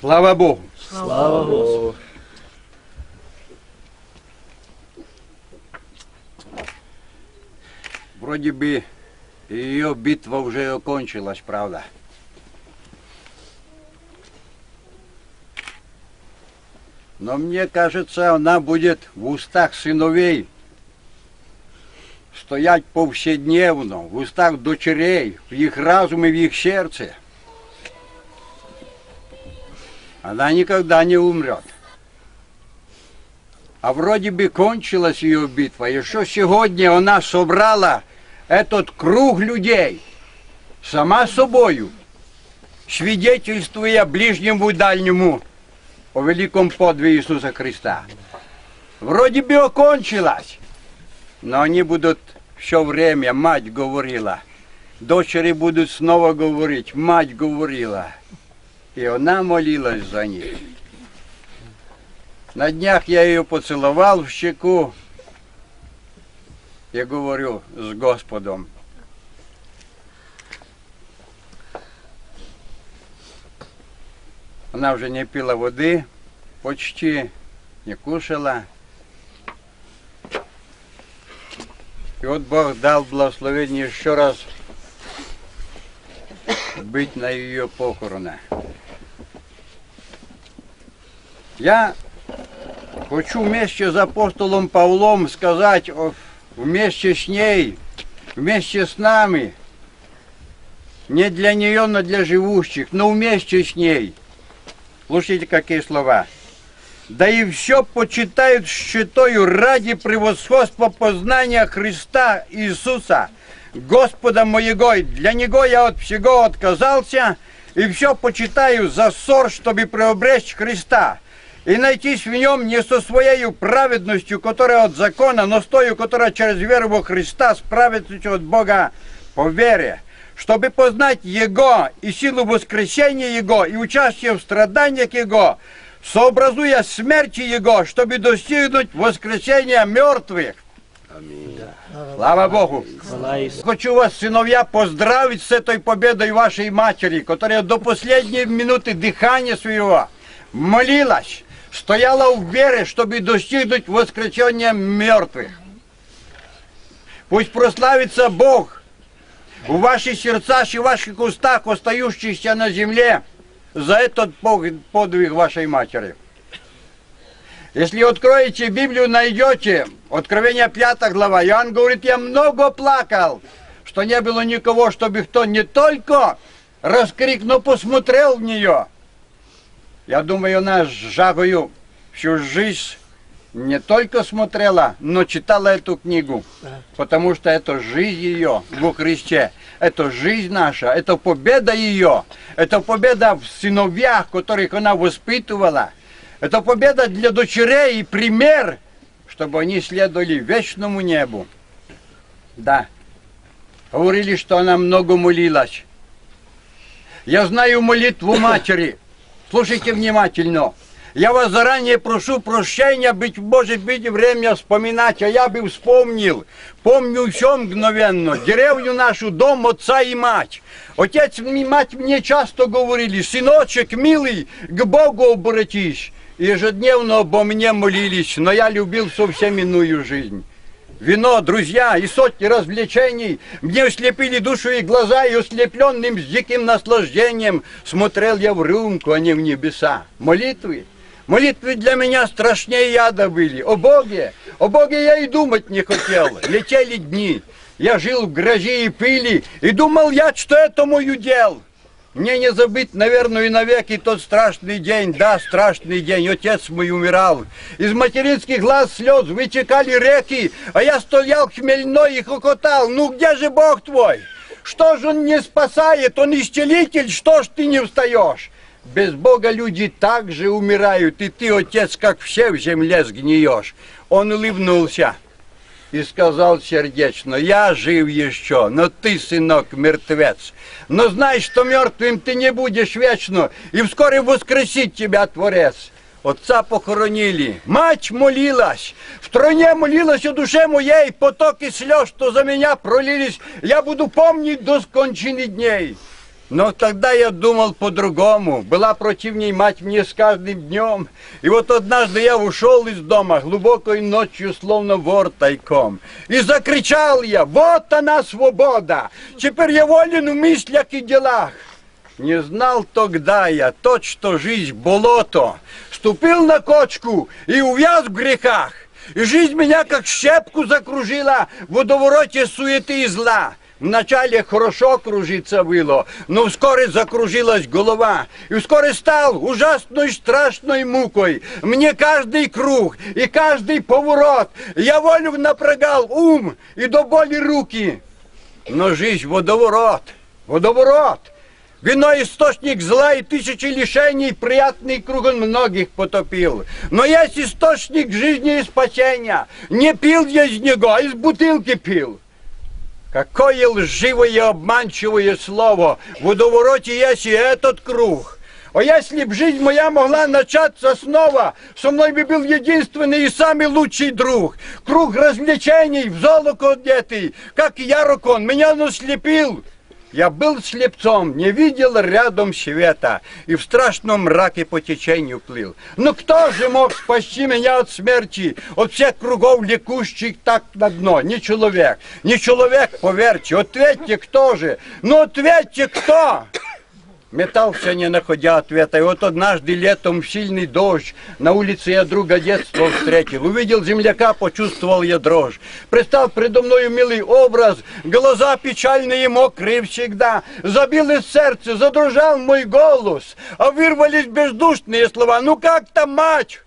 Слава Богу. Слава Богу. Вроде бы ее битва уже окончилась, правда? Но мне кажется, она будет в устах сыновей стоять повседневно, в устах дочерей, в их разуме, в их сердце. Она никогда не умрет. А вроде бы кончилась ее битва. Что сегодня она собрала этот круг людей сама собою, свидетельствуя ближнему и дальнему о великом подвиге Иисуса Христа. Вроде бы окончилась, но они будут все время, мать говорила, дочери будут снова говорить, мать говорила. И она молилась за них. На днях я ее поцеловал в щеку и говорю с Господом. Она уже не пила воды, почти не кушала. И вот Бог дал благословение еще раз быть на ее похоронах. Я хочу вместе с апостолом Павлом сказать вместе с ней, вместе с нами, не для нее, но для живущих, но вместе с ней. Слушайте, какие слова. Да и все почитают щитою ради превосходства познания Христа Иисуса, Господа моего. Для Него я от всего отказался, и все почитаю за ссор, чтобы приобрести Христа и найтись в нем не со своей праведностью, которая от закона, но с той, которая через веру во Христа справится от Бога по вере, чтобы познать Его и силу воскресения Его и участие в страданиях Его, сообразуя смерти Его, чтобы достигнуть воскресения мертвых. Аминь. Слава Богу! Хочу вас, сыновья, поздравить с этой победой вашей матери, которая до последней минуты дыхания своего молилась, стояла в вере, чтобы достигнуть воскресения мертвых. Пусть прославится Бог в ваших сердцах и ваших устах, остающихся на земле, за этот подвиг вашей матери. Если откроете Библию, найдете Откровение 5 глава. Иоанн говорит, я много плакал, что не было никого, чтобы кто не только раскрик, но посмотрел в нее. Я думаю, она с жагою всю жизнь не только смотрела, но читала эту книгу. Потому что это жизнь ее во Христе. Это жизнь наша, это победа ее. Это победа в сыновьях, которых она воспитывала. Это победа для дочерей и пример, чтобы они следовали вечному небу. Да. Говорили, что она много молилась. Я знаю молитву матери. Слушайте внимательно. Я вас заранее прошу прощения, быть может быть время вспоминать, а я бы вспомнил. Помню все мгновенно. Деревню нашу, дом отца и мать. Отец и мать мне часто говорили, сыночек милый, к Богу обратись. Ежедневно обо мне молились, но я любил совсем иную жизнь. Вино, друзья и сотни развлечений Мне ослепили душу и глаза, и ослепленным с диким наслаждением Смотрел я в рюмку, а не в небеса. Молитвы, молитвы для меня страшнее яда были. О Боге, о Боге я и думать не хотел. Летели дни, я жил в грозе и пыли, и думал я, что это мой удел. Мне не забыть, наверное, и навеки тот страшный день, да, страшный день, отец мой умирал. Из материнских глаз слез вытекали реки, а я стоял хмельной и хохотал. Ну где же Бог твой? Что же он не спасает? Он исцелитель, что ж ты не встаешь? Без Бога люди так же умирают, и ты, отец, как все в земле сгниешь. Он улыбнулся и сказал сердечно, я жив еще, но ты, сынок, мертвец. Но знай, что мертвым ты не будешь вечно, и вскоре воскресит тебя Творец. Отца похоронили, мать молилась, в троне молилась о душе моей, потоки слез, что за меня пролились, я буду помнить до скончины дней. Но тогда я думал по-другому. Была противней мать мне с каждым днем. И вот однажды я ушел из дома глубокой ночью, словно вор тайком. И закричал я, вот она свобода! Теперь я волен в мыслях и делах. Не знал тогда я тот, что жизнь болото. Ступил на кочку и увяз в грехах. И жизнь меня как щепку закружила в водовороте суеты и зла. Вначале хорошо кружиться было, но вскоре закружилась голова. И вскоре стал ужасной страшной мукой. Мне каждый круг и каждый поворот. Я волю напрягал ум и до боли руки. Но жизнь водоворот, водоворот. Вино источник зла и тысячи лишений, приятный круг он многих потопил. Но есть источник жизни и спасения. Не пил я из него, а из бутылки пил. Какое лживое и обманчивое слово! В водовороте есть и этот круг. А если б жизнь моя могла начаться снова, со мной бы был единственный и самый лучший друг. Круг развлечений, в золото одетый, как ярокон, меня наслепил. Я был слепцом, не видел рядом света и в страшном мраке по течению плыл. Но кто же мог спасти меня от смерти, от всех кругов лекущих так на дно? Не человек, не человек, поверьте. Ответьте, кто же? Ну ответьте, кто? Метался, не находя ответа. И вот однажды летом сильный дождь на улице я друга детства встретил. Увидел земляка, почувствовал я дрожь. Пристал предо мною милый образ, глаза печальные мокрые всегда. Забилось сердце, задрожал мой голос, а вырвались бездушные слова. Ну как там, мать?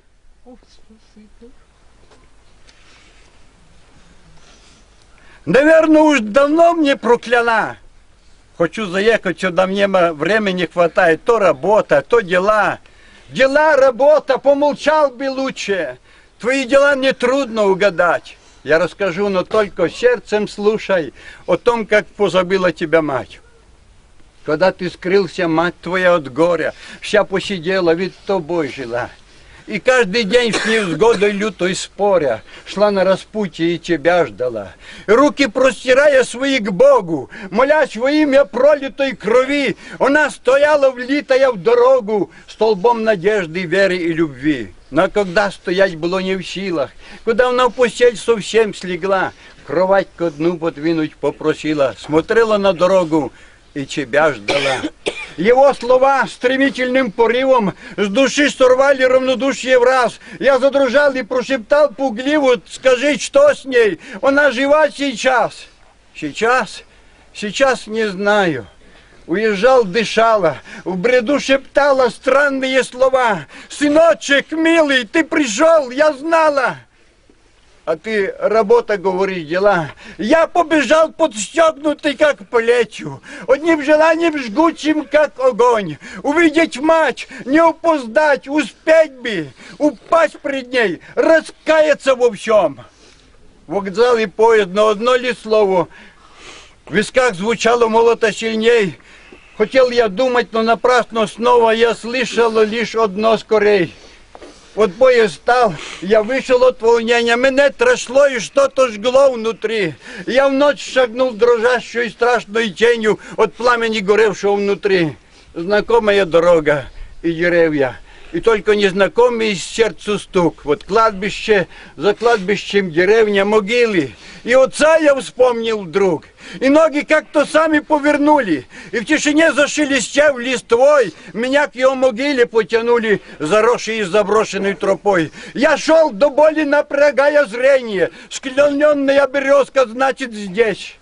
Наверное, уж давно мне прокляла. Хочу заехать сюда, мне времени хватает. То работа, то дела. Дела, работа, помолчал бы лучше. Твои дела не трудно угадать. Я расскажу, но только сердцем слушай о том, как позабила тебя мать. Когда ты скрылся, мать твоя от горя, вся посидела, ведь тобой жила. И каждый день с невзгодой лютой споря Шла на распутье и тебя ждала. Руки простирая свои к Богу, Молясь во имя пролитой крови, Она стояла влитая в дорогу Столбом надежды, веры и любви. Но когда стоять было не в силах, Куда она в постель совсем слегла, Кровать ко дну подвинуть попросила, Смотрела на дорогу и тебя ждала. Его слова стремительным порывом с души сорвали равнодушие в раз. Я задрожал и прошептал пугливо, скажи, что с ней? Она жива сейчас? Сейчас? Сейчас не знаю. Уезжал, дышала, в бреду шептала странные слова. «Сыночек, милый, ты пришел, я знала!» А ты работа, говоришь, дела. Я побежал подстегнутый, как плечу, одним желанием жгучим, как огонь. Увидеть мать, не опоздать, успеть бы, упасть пред ней, раскаяться во всем. Вокзал и поезд, но одно ли слово, в висках звучало молото сильней. Хотел я думать, но напрасно снова я слышал лишь одно скорей. Вот поезд стал, я вышел от волнения, меня трясло и что-то жгло внутри. Я в ночь шагнул дрожащую и страшной тенью от пламени горевшего внутри. Знакомая дорога и деревья, и только незнакомый сердцу стук. Вот кладбище, за кладбищем деревня, могилы. И отца я вспомнил вдруг. И ноги как-то сами повернули. И в тишине зашелестев листвой, меня к его могиле потянули, заросшей и заброшенной тропой. Я шел до боли, напрягая зрение. Склоненная березка, значит, здесь.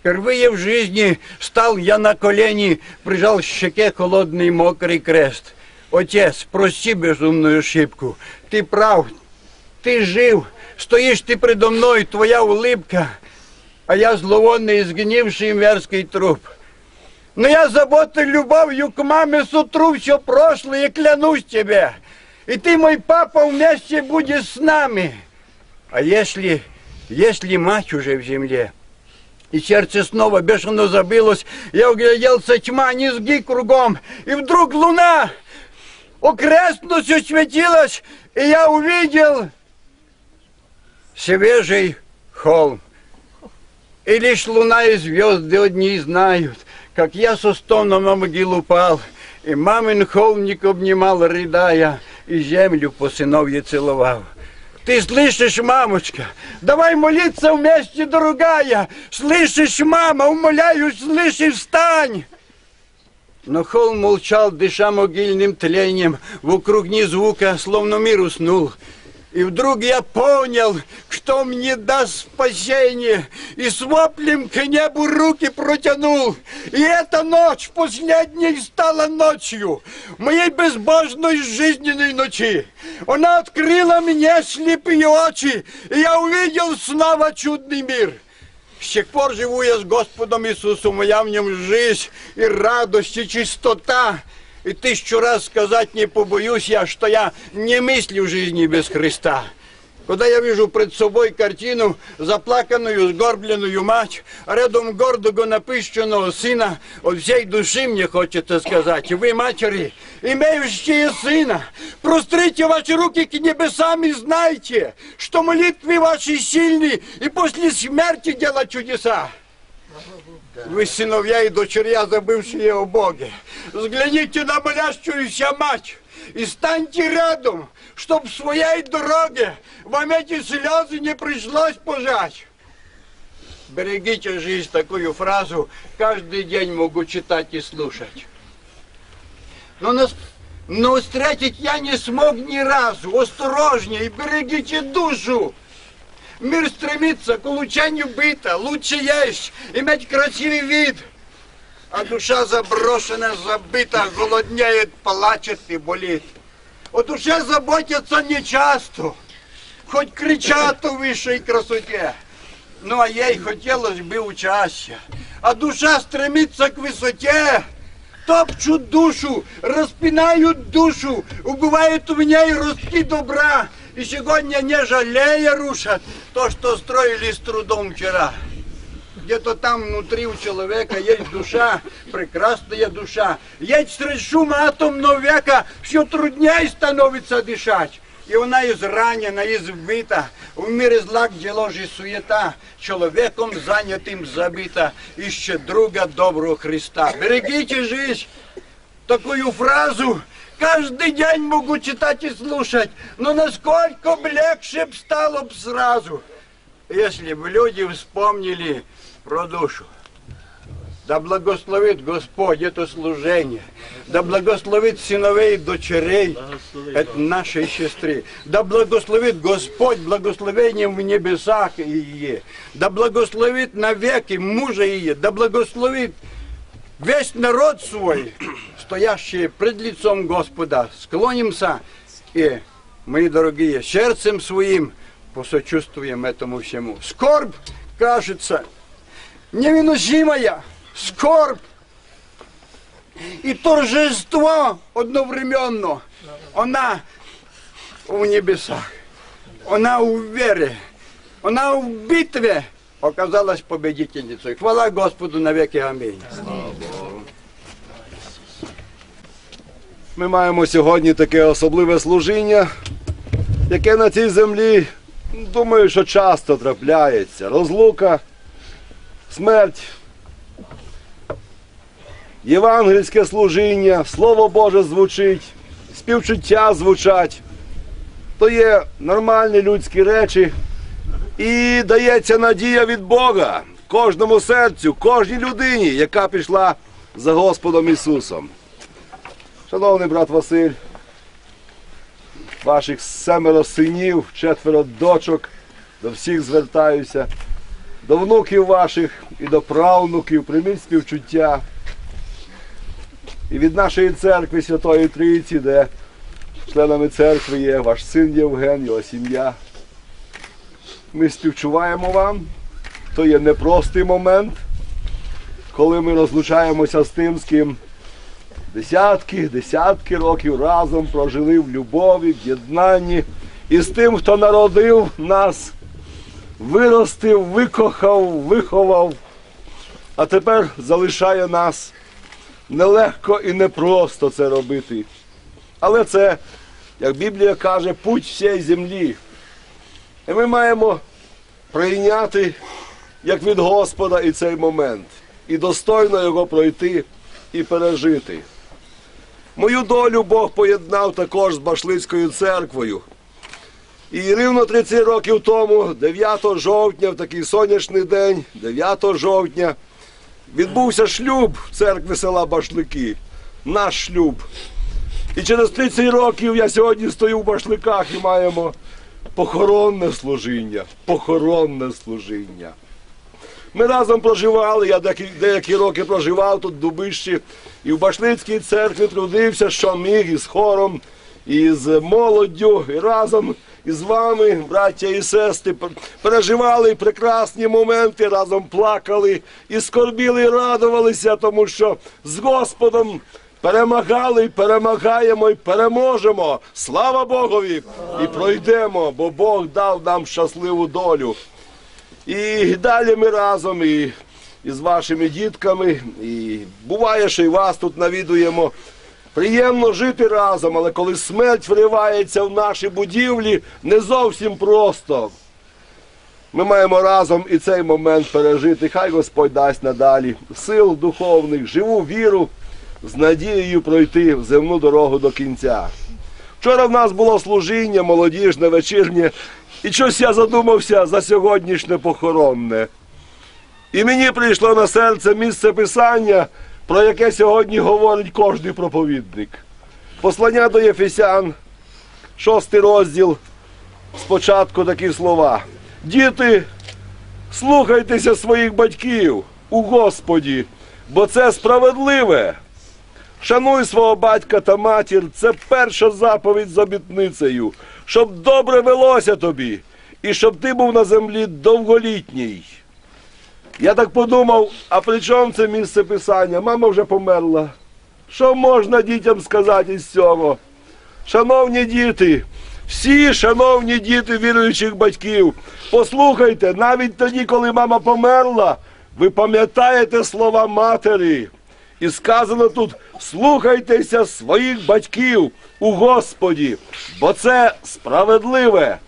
Впервые в жизни стал я на колени, прижал к щеке холодный мокрый крест. Отец, прости безумную ошибку. Ты прав, ты жив, стоишь ты предо мной, твоя улыбка, а я зловонный, изгнивший мерзкий труп. Но я заботой любовью к маме сутру все прошлое, клянусь тебе. И ты, мой папа, вместе будешь с нами. А если, если мать уже в земле, и сердце снова бешено забилось, я угляделся, тьма, низги кругом, и вдруг луна окрестность осветилась, и я увидел свежий холм. И лишь луна и звезды одни знают, как я со стоном на могилу пал, и мамин холмник обнимал, рыдая, и землю по сыновье целовал. Ты слышишь, мамочка? Давай молиться вместе, дорогая. Слышишь, мама? Умоляю, слышишь, встань. Но холм молчал, дыша могильным тлением. Вокруг ни звука, словно мир уснул. И вдруг я понял, кто мне даст спасение, и с воплем к небу руки протянул. И эта ночь последней стала ночью моей безбожной жизненной ночи. Она открыла мне слепые очи, и я увидел снова чудный мир. С тех пор живу я с Господом Иисусом, моя в нем жизнь и радость, и чистота. И тысячу раз сказать не побоюсь я, что я не мыслю жизни без Христа. Когда я вижу пред собой картину, заплаканную, сгорбленную мать, рядом гордого напыщенного сына, от всей души мне хочется сказать, вы, матери, имеющие сына, прострите ваши руки к небесам и знайте, что молитвы ваши сильны и после смерти делать чудеса. Вы, сыновья и дочерья, забывшие о Боге, взгляните на молящуюся мать и станьте рядом, чтоб своей дороге вам эти слезы не пришлось пожать. Берегите жизнь, такую фразу каждый день могу читать и слушать. Но, нас, но встретить я не смог ни разу. Осторожнее, берегите душу. Мир стремится к улучшению быта, лучше есть, иметь красивый вид. А душа заброшена, забыта, голоднеет, плачет и болит. О душе заботятся нечасто, хоть кричат о высшей красоте. Ну, а ей хотелось бы участия. А душа стремится к высоте, топчут душу, распинают душу, убывают в ней ростки добра. И сегодня, не жалея, рушат то, что строили с трудом вчера. Где-то там внутри у человека есть душа, прекрасная душа. Есть среди шума атомного века все труднее становится дышать. И она изранена, избита, в мире зла, где ложь и суета, человеком занятым забита, ищет друга доброго Христа. Берегите жизнь, такую фразу каждый день могу читать и слушать, но насколько легче б стало б сразу, если бы люди вспомнили про душу. Да благословит Господь это служение. Да благословит сыновей и дочерей это нашей сестры. Да благословит Господь благословением в небесах ее. Да благословит навеки мужа ее. Да благословит весь народ свой, стоящий пред лицом Господа. Склонимся и, мои дорогие, сердцем своим посочувствуем этому всему. Скорбь, кажется, невыносимая скорбь и торжество одновременно. Она в небесах, она в вере, она в битве оказалась победительницей. Хвала Господу навеки. Аминь. Ми маємо сьогодні таке особливе служіння, яке на цій землі, думаю, що часто трапляється. Розлука, смерть, євангельське служіння, Слово Боже звучить, співчуття звучать. То є нормальні людські речі. І дається надія від Бога кожному серцю, кожній людині, яка пішла за Господом Ісусом. Шановний брат Василь, ваших семеро синів, четверо дочок, до всіх звертаюся, до внуків ваших і до правнуків, прийміть співчуття. І від нашої церкви Святої Трійці, де членами церкви є ваш син Євген, його сім'я. Ми співчуваємо вам. То є непростий момент, коли ми розлучаємося з тим, з ким десятки, десятки років разом прожили в любові, в єднанні і з тим, хто народив нас, виростив, викохав, виховав, а тепер залишає нас. Нелегко і непросто це робити. Але це, як Біблія каже, путь всієї землі. І ми маємо прийняти як від Господа і цей момент. і достойно його пройти і пережити. Мою долю Бог поєднав також з Башлицькою церквою. І рівно 30 років тому, 9 жовтня, в такий сонячний день, 9 жовтня, відбувся шлюб в церкві села Башлики. Наш шлюб. І через 30 років я сьогодні стою в башликах і маємо похоронне служіння. Похоронне служіння. Ми разом проживали, я деякі, деякі роки проживав тут в Дубищі, і в Башлицькій церкві трудився, що міг із хором, і з молоддю, і разом із вами, браття і сестри, переживали прекрасні моменти, разом плакали, і скорбіли, і радувалися, тому що з Господом перемагали, і перемагаємо, і переможемо. Слава Богові! І пройдемо, бо Бог дав нам щасливу долю. І далі ми разом і, і з вашими дітками. І буває, що і вас тут навідуємо. Приємно жити разом, але коли смерть вривається в наші будівлі, не зовсім просто. Ми маємо разом і цей момент пережити. Хай Господь дасть надалі сил духовних, живу віру з надією пройти земну дорогу до кінця. Вчора в нас було служіння молодіжне, вечірнє, і щось я задумався за сьогоднішнє похоронне. І мені прийшло на серце місце писання, про яке сьогодні говорить кожний проповідник. Послання до Єфесян, шостий розділ, спочатку такі слова. Діти, слухайтеся своїх батьків у Господі, бо це справедливе. Шануй свого батька та матір, це перша заповідь з обітницею, щоб добре велося тобі, і щоб ти був на землі довголітній. Я так подумав, а при чому це місце писання? Мама вже померла. Що можна дітям сказати із цього? Шановні діти, всі шановні діти віруючих батьків, послухайте, навіть тоді, коли мама померла, ви пам'ятаєте слова матері. І сказано тут: слухайтеся своїх батьків у Господі, бо це справедливе.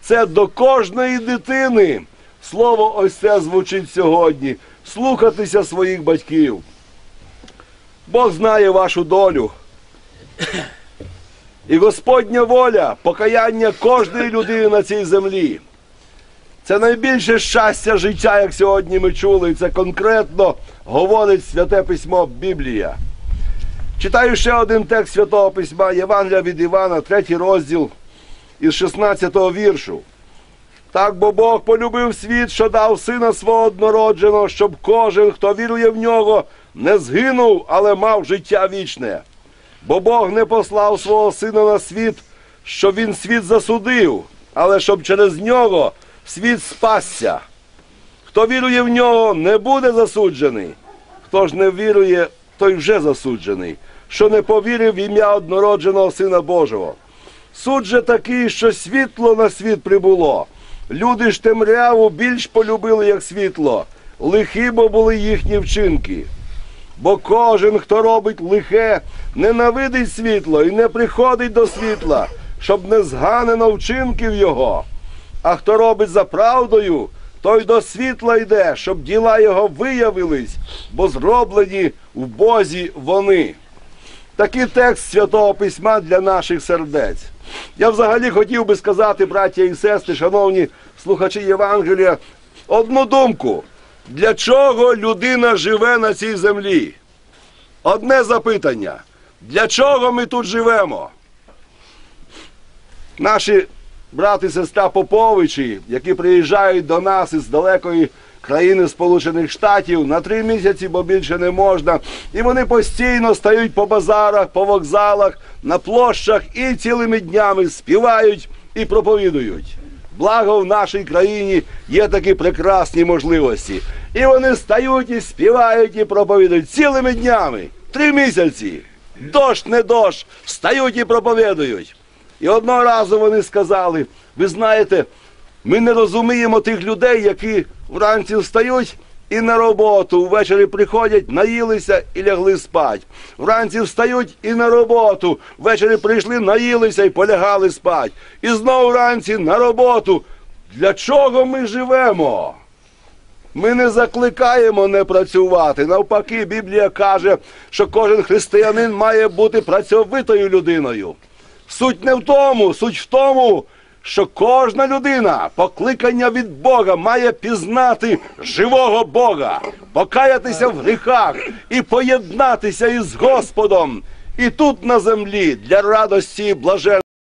Це до кожної дитини. Слово ось це звучить сьогодні. Слухатися своїх батьків. Бог знає вашу долю. І Господня воля, покаяння кожної людини на цій землі. Це найбільше щастя життя, як сьогодні ми чули, і це конкретно говорить Святе Письмо Біблія. Читаю ще один текст Святого Письма Євангелія від Івана, третій розділ із 16 віршу. Так бо Бог полюбив світ, що дав сина свого однородженого, щоб кожен, хто вірує в нього, не згинув, але мав життя вічне. Бо Бог не послав свого сина на світ, щоб він світ засудив, але щоб через нього світ спасся. Хто вірує в нього, не буде засуджений. Хто ж не вірує, той вже засуджений, що не повірив в ім'я однородженого Сина Божого. Суд же такий, що світло на світ прибуло. Люди ж темряву більш полюбили, як світло, лихі бо були їхні вчинки. Бо кожен, хто робить лихе, ненавидить світло і не приходить до світла, щоб не зганено вчинків його. А хто робить за правдою, той до світла йде, щоб діла його виявились, бо зроблені в Бозі вони. Такий текст Святого Письма для наших сердець. Я взагалі хотів би сказати, браття і сестри, шановні слухачі Євангелія, одну думку. Для чого людина живе на цій землі? Одне запитання. Для чого ми тут живемо? Наші брати і сестра Поповичі, які приїжджають до нас із далекої країни Сполучених Штатів на три місяці, бо більше не можна. І вони постійно стають по базарах, по вокзалах, на площах і цілими днями співають і проповідують. Благо в нашій країні є такі прекрасні можливості. І вони стають і співають і проповідують цілими днями, три місяці. Дощ не дощ, встають і проповідують. І одного разу вони сказали: ви знаєте, ми не розуміємо тих людей, які вранці встають і на роботу, ввечері приходять, наїлися і лягли спать. Вранці встають і на роботу, ввечері прийшли, наїлися і полягали спать. І знову вранці на роботу. Для чого ми живемо? Ми не закликаємо не працювати. Навпаки, Біблія каже, що кожен християнин має бути працьовитою людиною. Суть не в тому, суть в тому, що кожна людина, покликання від Бога, має пізнати живого Бога, покаятися в гріхах і поєднатися із Господом. І тут на землі для радості і блаженства.